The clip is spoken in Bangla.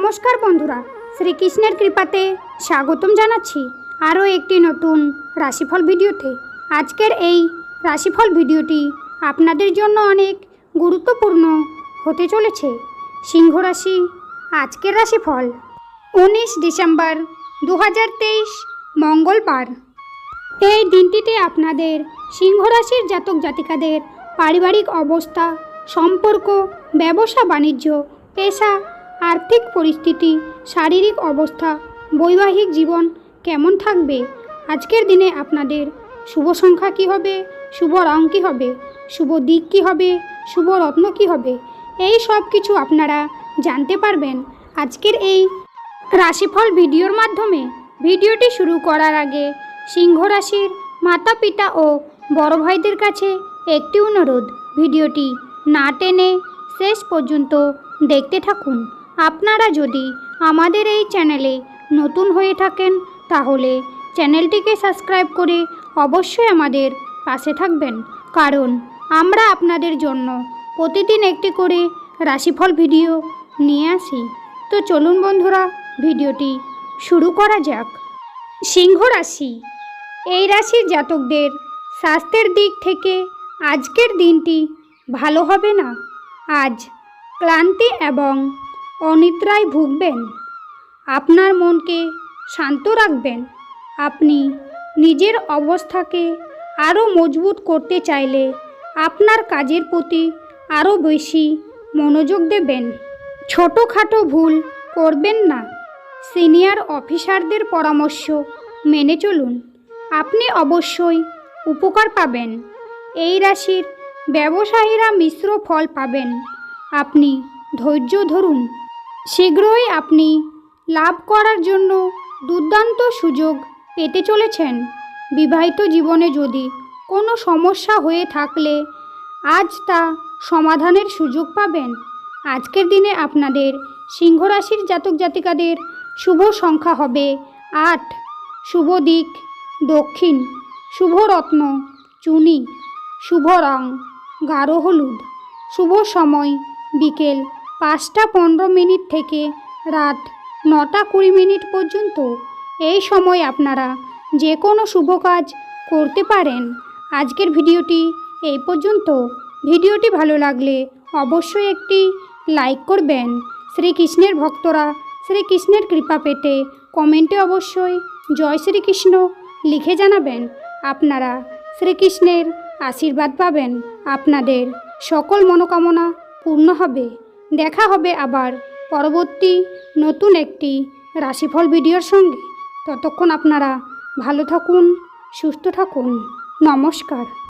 নমস্কার বন্ধুরা, শ্রীকৃষ্ণের কৃপাতে স্বাগতম জানাচ্ছি আরও একটি নতুন রাশিফল ভিডিওতে। আজকের এই রাশিফল ভিডিওটি আপনাদের জন্য অনেক গুরুত্বপূর্ণ হতে চলেছে। সিংহ রাশি, আজকের রাশিফল, উনিশ ডিসেম্বর দু হাজার তেইশ, মঙ্গলবার। এই দিনটিতে আপনাদের সিংহ রাশির জাতক জাতিকাদের পারিবারিক অবস্থা, সম্পর্ক, ব্যবসা, বাণিজ্য, পেশা আর্থিক পরিস্থিতি, শারীরিক অবস্থা, বৈবাহিক জীবন কেমন থাকবে? আজকের দিনে আপনাদের শুভ সংখ্যা কী হবে? শুভ রং কী হবে? শুভ দিক কী হবে? শুভ রত্ন কী হবে? এই সব কিছু আপনারা জানতে পারবেন আজকের এই রাশিফল ভিডিওর মাধ্যমে। ভিডিওটি শুরু করার আগে সিংহ রাশির মাতা পিতা ও বড় ভাইদের কাছে একটি অনুরোধ, ভিডিওটি না টেনে শেষ পর্যন্ত দেখতে থাকুন। আপনারা যদি আমাদের এই চ্যানেলে নতুন হয়ে থাকেন, তাহলে চ্যানেলটিকে সাবস্ক্রাইব করে অবশ্যই আমাদের পাশে থাকবেন। কারণ আমরা আপনাদের জন্য প্রতিদিন একটি করে রাশিফল ভিডিও নিয়ে আসি। তো চলুন বন্ধুরা, ভিডিওটি শুরু করা যাক। সিংহ রাশি। এই রাশির জাতকদের স্বাস্থ্যের দিক থেকে আজকের দিনটি ভালো হবে না? আজ ক্লান্তি এবং অনিদ্রায় ভুগবেন। আপনার মনকে শান্ত রাখবেন। আপনি নিজের অবস্থাকে আরও মজবুত করতে চাইলে আপনার কাজের প্রতি আরও বেশি মনোযোগ দেবেন। ছোটোখাটো ভুল করবেন না। সিনিয়র অফিসারদের পরামর্শ মেনে চলুন। আপনি অবশ্যই উপকার পাবেন। এই রাশির ব্যবসায়ীরা মিশ্র ফল পাবেন। আপনি ধৈর্য ধরুন। শীঘ্রই আপনি লাভ করার জন্য দুর্দান্ত সুযোগ পেতে চলেছেন। বিবাহিত জীবনে যদি কোনো সমস্যা হয়ে থাকলে আজ তা সমাধানের সুযোগ পাবেন। আজকের দিনে আপনাদের সিংহ রাশির জাতক জাতিকাদের শুভ সংখ্যা হবে আট। শুভ দিক দক্ষিণ, শুভ রত্ন, চুনি, শুভ রং, গাঢ় হলুদ, শুভ সময় বিকেল পাঁচটা পনেরো মিনিট থেকে রাত নটা কুড়ি মিনিট পর্যন্ত এই সময় আপনারা যে কোনো শুভ কাজ করতে পারেন। আজকের ভিডিওটি এই পর্যন্ত। ভিডিওটি ভালো লাগলে অবশ্যই একটি লাইক করবেন। শ্রীকৃষ্ণের ভক্তরা শ্রীকৃষ্ণের কৃপা পেতে কমেন্টে অবশ্যই জয় শ্রীকৃষ্ণ লিখে জানাবেন। আপনারা শ্রীকৃষ্ণের আশীর্বাদ পাবেন। আপনাদের সকল মনোকামনা পূর্ণ হবে। দেখা হবে আবার। পরবর্তী নতুন একটি রাশিফল ভিডিওর সঙ্গে। ততক্ষণ আপনারা ভালো থাকুন, সুস্থ থাকুন। নমস্কার।